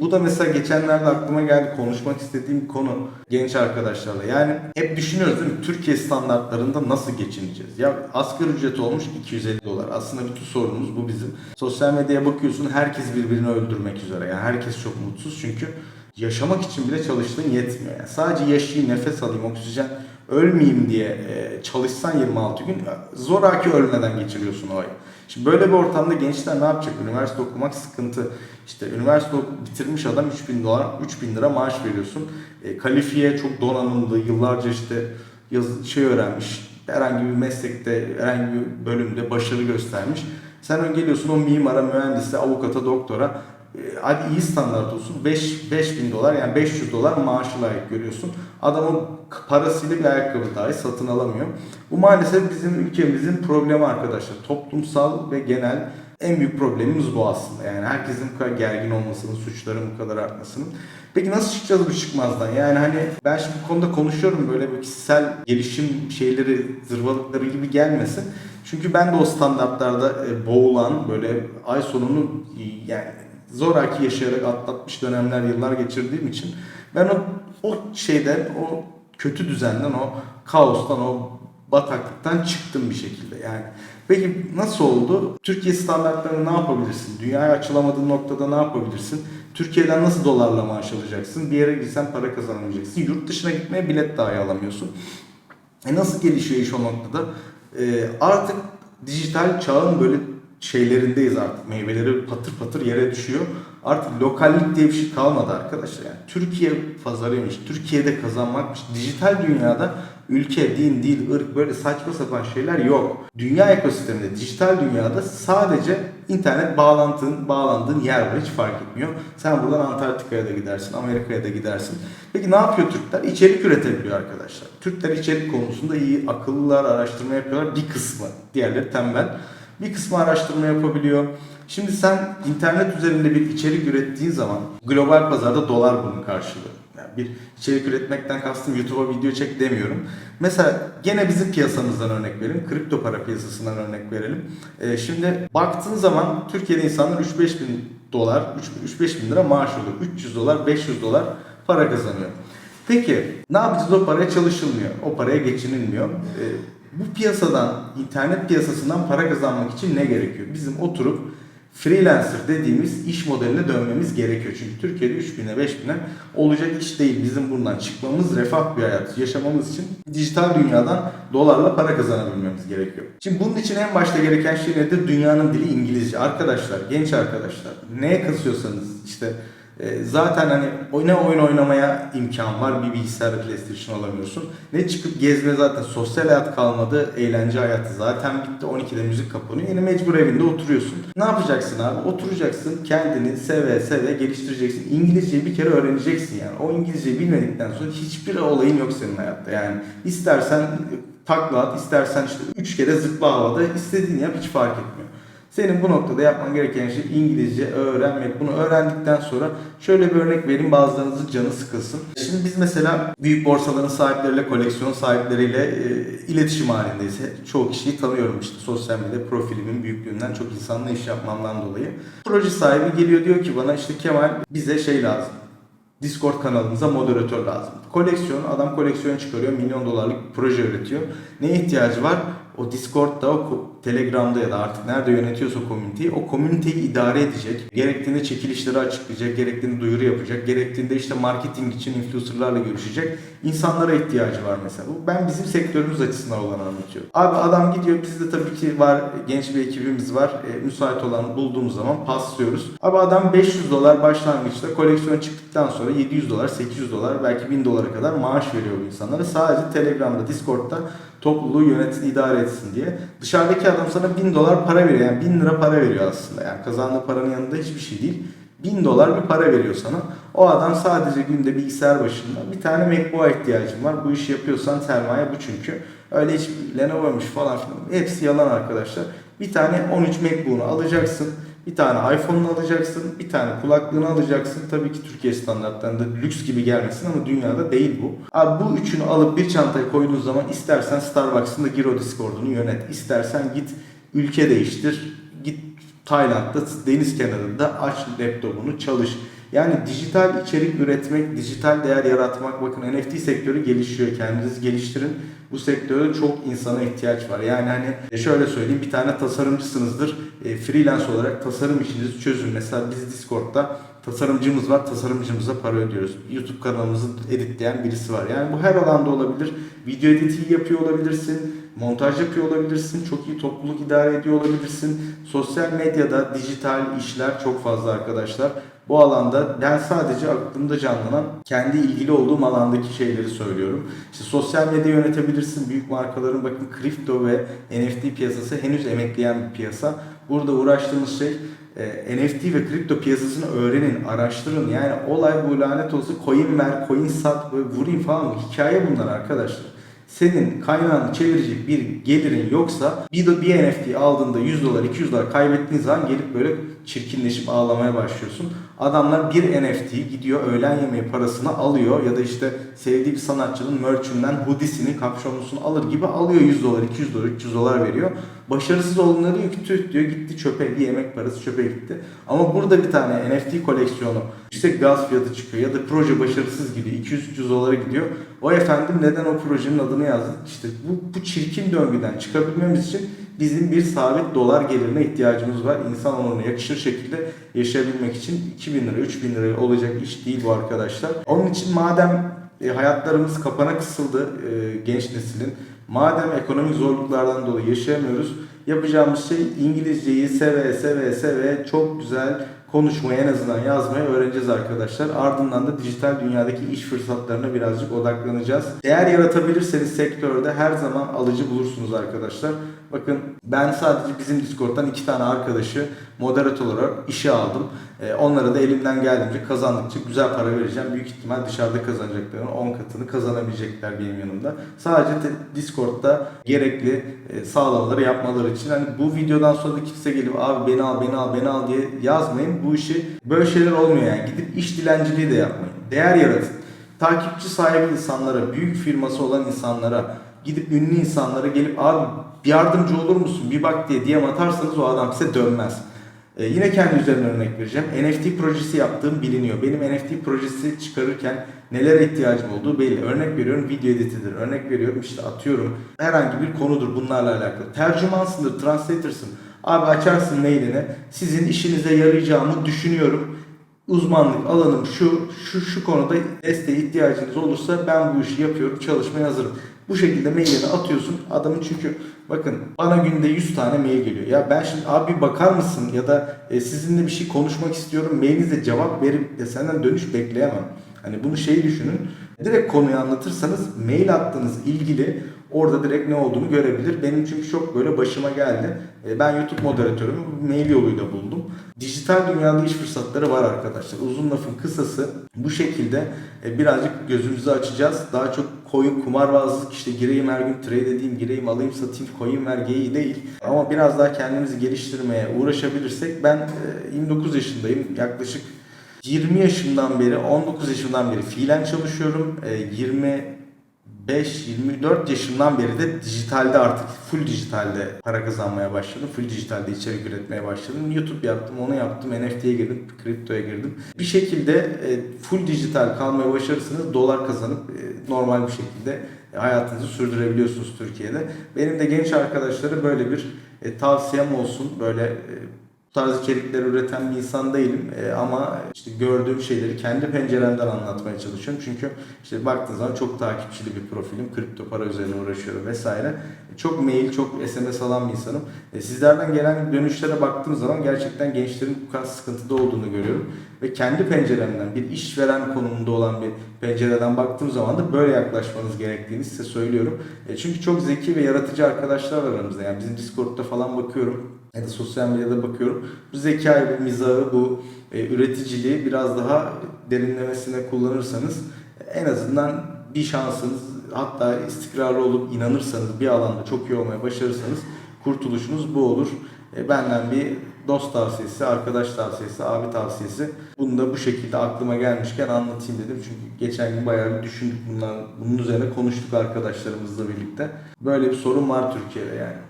bu da mesela geçenlerde aklıma geldi konuşmak istediğim konu genç arkadaşlarla. Yani hep düşünüyoruz değil mi? Türkiye standartlarında nasıl geçineceğiz? Ya asgari ücret olmuş 250 dolar. Aslında bütün sorunumuz bu bizim. Sosyal medyaya bakıyorsun herkes birbirini öldürmek üzere. Yani herkes çok mutsuz çünkü yaşamak için bile çalıştığın yetmiyor. Yani sadece yaşayayım, nefes alayım, oksijen ölmeyeyim diye e, çalışsan 26 gün zoraki ölmeden geçiriyorsun o ayı. Şimdi böyle bir ortamda gençler ne yapacak? Üniversite okumak sıkıntı. İşte üniversite bitirmiş adam 3000 dolar, 3000 lira maaş veriyorsun. E, kalifiye çok donanımlı, yıllarca işte yaz, şey öğrenmiş. Herhangi bir meslekte, herhangi bir bölümde başarı göstermiş. Sen geliyorsun o mimara, mühendise, avukata, doktora. E, hadi iyi standart olsun. 5 5000 dolar yani 500 dolar maaşı layık görüyorsun. Adamın parasıyla bir ayakkabı dahi satın alamıyor. Bu maalesef bizim ülkemizin problemi arkadaşlar. Toplumsal ve genel en büyük problemimiz bu aslında. Yani herkesin bu kadar gergin olmasının, suçların bu kadar artmasının. Peki nasıl çıkacağız bu çıkmazdan? Yani hani ben şimdi bu konuda konuşuyorum böyle bir kişisel gelişim şeyleri, zırvalıkları gibi gelmesin. Çünkü ben de o standartlarda e, boğulan böyle ay sonunu yani zoraki yaşayarak atlatmış dönemler, yıllar geçirdiğim için ben o, o şeyden, o kötü düzenden, o kaostan, o bataklıktan çıktım bir şekilde yani. Peki nasıl oldu? Türkiye standartlarını ne yapabilirsin? Dünyaya açılamadığın noktada ne yapabilirsin? Türkiye'den nasıl dolarla maaş alacaksın? Bir yere gitsen para kazanamayacaksın. Yurt dışına gitmeye bilet dahi alamıyorsun. E nasıl gelişiyor iş o noktada? E, artık dijital çağın böyle şeylerindeyiz artık. Meyveleri patır patır yere düşüyor. Artık lokallik diye bir şey kalmadı arkadaşlar. Yani Türkiye pazarıymış, Türkiye'de kazanmakmış. Dijital dünyada ülke, din, dil, ırk böyle saçma sapan şeyler yok. Dünya ekosisteminde, dijital dünyada sadece internet bağlantın, bağlandığın yer var. Hiç fark etmiyor. Sen buradan Antarktika'ya da gidersin, Amerika'ya da gidersin. Peki ne yapıyor Türkler? İçerik üretebiliyor arkadaşlar. Türkler içerik konusunda iyi, akıllılar, araştırma yapıyorlar. Bir kısmı. Diğerleri tembel. Bir kısmı araştırma yapabiliyor. Şimdi sen internet üzerinde bir içerik ürettiğin zaman global pazarda dolar bunun karşılığı. Yani bir içerik üretmekten kastım YouTube'a video çek demiyorum. Mesela gene bizim piyasamızdan örnek verelim. Kripto para piyasasından örnek verelim. Ee, şimdi baktığın zaman Türkiye'de insanlar 3-5 bin dolar, 3-5 bin lira maaş alıyor. 300 dolar, 500 dolar para kazanıyor. Peki ne yapacağız o paraya çalışılmıyor. O paraya geçinilmiyor. Ee, bu piyasadan, internet piyasasından para kazanmak için ne gerekiyor? Bizim oturup freelancer dediğimiz iş modeline dönmemiz gerekiyor. Çünkü Türkiye'de 3000'e 5000'e olacak iş değil. Bizim buradan çıkmamız, refah bir hayat yaşamamız için dijital dünyadan dolarla para kazanabilmemiz gerekiyor. Şimdi bunun için en başta gereken şey nedir? Dünyanın dili İngilizce. Arkadaşlar, genç arkadaşlar neye kasıyorsanız işte e, Zaten hani ne oyun oynamaya imkan var. Bir bilgisayar PlayStation alamıyorsun. Ne çıkıp gezme zaten sosyal hayat kalmadı. Eğlence hayatı zaten bitti. 12'de müzik kapanıyor. Yine mecbur evinde oturuyorsun. Ne yapacaksın abi? Oturacaksın. Kendini seve seve geliştireceksin. İngilizceyi bir kere öğreneceksin yani. O İngilizceyi bilmedikten sonra hiçbir olayın yok senin hayatta. Yani istersen takla at, istersen işte 3 kere zıpla havada istediğini yap hiç fark etmiyor. Senin bu noktada yapman gereken şey İngilizce öğrenmek. Bunu öğrendikten sonra şöyle bir örnek vereyim bazılarınızın canı sıkılsın. Şimdi biz mesela büyük borsaların sahipleriyle, koleksiyon sahipleriyle e, iletişim halindeyiz. Çoğu kişiyi tanıyorum işte sosyal medya profilimin büyüklüğünden çok insanla iş yapmamdan dolayı. Proje sahibi geliyor diyor ki bana işte Kemal bize şey lazım. Discord kanalımıza moderatör lazım. Koleksiyon, adam koleksiyon çıkarıyor, milyon dolarlık proje üretiyor. Neye ihtiyacı var? O Discord'da, o Telegram'da ya da artık nerede yönetiyorsa komüniteyi, o komüniteyi idare edecek. Gerektiğinde çekilişleri açıklayacak, gerektiğinde duyuru yapacak, gerektiğinde işte marketing için influencerlarla görüşecek. İnsanlara ihtiyacı var mesela. Ben bizim sektörümüz açısından olanı anlatıyorum. Abi adam gidiyor, bizde tabii ki var, genç bir ekibimiz var. E, müsait olan bulduğumuz zaman paslıyoruz. Abi adam 500 dolar başlangıçta koleksiyon çıktıktan sonra 700 dolar, 800 dolar, belki 1000 dolara kadar maaş veriyor bu insanlara. Sadece Telegram'da, Discord'da topluluğu yönetsin, idare etsin diye. Dışarıdaki adam sana 1000 dolar para veriyor. Yani 1000 lira para veriyor aslında. Yani kazandığı paranın yanında hiçbir şey değil. 1000 dolar bir para veriyor sana. O adam sadece günde bilgisayar başında bir tane MacBook'a ihtiyacım var. Bu işi yapıyorsan sermaye bu çünkü. Öyle hiç Lenovo'ymuş falan filan. Hepsi yalan arkadaşlar. Bir tane 13 MacBook'unu alacaksın. Bir tane iPhone'unu alacaksın, bir tane kulaklığını alacaksın. Tabii ki Türkiye standartlarında lüks gibi gelmesin ama dünyada değil bu. Abi bu üçünü alıp bir çantaya koyduğun zaman istersen Starbucks'ın da gir o Discord'unu yönet. İstersen git ülke değiştir. Git Tayland'da deniz kenarında aç laptopunu çalış. Yani dijital içerik üretmek, dijital değer yaratmak, bakın NFT sektörü gelişiyor. Kendinizi geliştirin. Bu sektörde çok insana ihtiyaç var. Yani hani e, şöyle söyleyeyim bir tane tasarımcısınızdır. E, freelance olarak tasarım işinizi çözün. Mesela biz Discord'da tasarımcımız var. Tasarımcımıza para ödüyoruz. YouTube kanalımızı editleyen birisi var. Yani bu her alanda olabilir. Video editi yapıyor olabilirsin. Montaj yapıyor olabilirsin. Çok iyi topluluk idare ediyor olabilirsin. Sosyal medyada dijital işler çok fazla arkadaşlar. Bu alanda ben sadece aklımda canlanan kendi ilgili olduğum alandaki şeyleri söylüyorum. İşte sosyal medya yönetebilirsin. Büyük markaların bakın kripto ve NFT piyasası henüz emekleyen bir piyasa. Burada uğraştığımız şey e, NFT ve kripto piyasasını öğrenin, araştırın. Yani olay bu lanet olsun coin ver, coin sat, böyle vurayım falan. Hikaye bunlar arkadaşlar. Senin kaynağını çevirecek bir gelirin yoksa bir, de bir NFT aldığında 100 dolar 200 dolar kaybettiğin zaman gelip böyle çirkinleşip ağlamaya başlıyorsun. Adamlar bir NFT gidiyor öğlen yemeği parasını alıyor ya da işte sevdiği bir sanatçının merch'inden hoodiesini, kapşonlusunu alır gibi alıyor 100 dolar, 200 dolar, 300 dolar veriyor. Başarısız olanları tüh diyor gitti çöpe bir yemek parası çöpe gitti. Ama burada bir tane NFT koleksiyonu yüksek gaz fiyatı çıkıyor ya da proje başarısız gidiyor 200-300 dolara gidiyor. O efendim neden o projenin adını yazdı? İşte bu, bu çirkin döngüden çıkabilmemiz için bizim bir sabit dolar gelirine ihtiyacımız var. İnsan onuruna yakışır şekilde yaşayabilmek için 2000 lira 3000 lira olacak iş değil bu arkadaşlar. Onun için madem e, hayatlarımız kapana kısıldı e, genç neslin. Madem ekonomik zorluklardan dolayı yaşayamıyoruz, yapacağımız şey İngilizceyi seve seve seve çok güzel konuşmayı en azından yazmayı öğreneceğiz arkadaşlar. Ardından da dijital dünyadaki iş fırsatlarına birazcık odaklanacağız. Değer yaratabilirseniz sektörde her zaman alıcı bulursunuz arkadaşlar. Bakın ben sadece bizim Discord'dan iki tane arkadaşı moderatör olarak işe aldım. Ee, onlara da elimden geldiğince kazandıkça güzel para vereceğim. Büyük ihtimal dışarıda kazanacaklarının 10 katını kazanabilecekler benim yanımda. Sadece Discord'da gerekli e, sağlamaları yapmaları için. Hani bu videodan sonra da kimse gelip abi beni al beni al beni al diye yazmayın. Bu işi böyle şeyler olmuyor yani. Gidip iş dilenciliği de yapmayın. Değer yaratın. Takipçi sahibi insanlara, büyük firması olan insanlara, gidip ünlü insanlara gelip abi bir yardımcı olur musun bir bak diye DM atarsanız o adam size dönmez. Ee, yine kendi üzerinden örnek vereceğim. NFT projesi yaptığım biliniyor. Benim NFT projesi çıkarırken nelere ihtiyacım olduğu belli. Örnek veriyorum video editidir. Örnek veriyorum işte atıyorum herhangi bir konudur bunlarla alakalı. Tercümansındır, translator'sın. Abi açarsın mailini. Sizin işinize yarayacağımı düşünüyorum uzmanlık alanım şu, şu, şu konuda desteğe ihtiyacınız olursa ben bu işi yapıyorum, çalışmaya hazırım. Bu şekilde mailini atıyorsun. Adamın çünkü bakın bana günde 100 tane mail geliyor. Ya ben şimdi abi bakar mısın ya da e, sizinle bir şey konuşmak istiyorum. Mailinize cevap verip de senden dönüş bekleyemem. Hani bunu şeyi düşünün. Direkt konuyu anlatırsanız mail attığınız ilgili orada direkt ne olduğunu görebilir. Benim çünkü çok böyle başıma geldi. E, Ben YouTube moderatörümü mail yoluyla buldum. Dijital dünyada iş fırsatları var arkadaşlar. Uzun lafın kısası bu şekilde e, birazcık gözümüzü açacağız. Daha çok coin kumarbazlık işte gireyim her gün trade edeyim, gireyim alayım satayım coin ver geyiği değil. Ama biraz daha kendimizi geliştirmeye uğraşabilirsek ben e, 29 yaşındayım. Yaklaşık 20 yaşımdan beri, 19 yaşımdan beri fiilen çalışıyorum. E, 20 5-24 yaşımdan beri de dijitalde artık full dijitalde para kazanmaya başladım. Full dijitalde içerik üretmeye başladım. YouTube yaptım, onu yaptım, NFT'ye girdim, kriptoya girdim. Bir şekilde e, full dijital kalmaya başarırsanız dolar kazanıp e, normal bir şekilde hayatınızı sürdürebiliyorsunuz Türkiye'de. Benim de genç arkadaşlara böyle bir e, tavsiyem olsun. Böyle bu tarz içerikler üreten bir insan değilim Ee, ama işte gördüğüm şeyleri kendi penceremden anlatmaya çalışıyorum. Çünkü işte baktığınız zaman çok takipçili bir profilim, kripto para üzerine uğraşıyorum vesaire. Çok mail, çok SMS alan bir insanım. E, sizlerden gelen dönüşlere baktığım zaman gerçekten gençlerin bu kadar sıkıntıda olduğunu görüyorum. Ve kendi penceremden, bir işveren konumunda olan bir pencereden baktığım zaman da böyle yaklaşmanız gerektiğini size söylüyorum. E, çünkü çok zeki ve yaratıcı arkadaşlar var aramızda. Yani bizim Discord'da falan bakıyorum ya da sosyal medyada bakıyorum. Bu zekayı, bu mizahı, bu e, üreticiliği biraz daha derinlemesine kullanırsanız en azından bir şansınız hatta istikrarlı olup inanırsanız bir alanda çok iyi olmaya başarırsanız kurtuluşunuz bu olur. E, benden bir dost tavsiyesi, arkadaş tavsiyesi, abi tavsiyesi. Bunu da bu şekilde aklıma gelmişken anlatayım dedim. Çünkü geçen gün bayağı bir düşündük bundan, bunun üzerine konuştuk arkadaşlarımızla birlikte. Böyle bir sorun var Türkiye'de yani.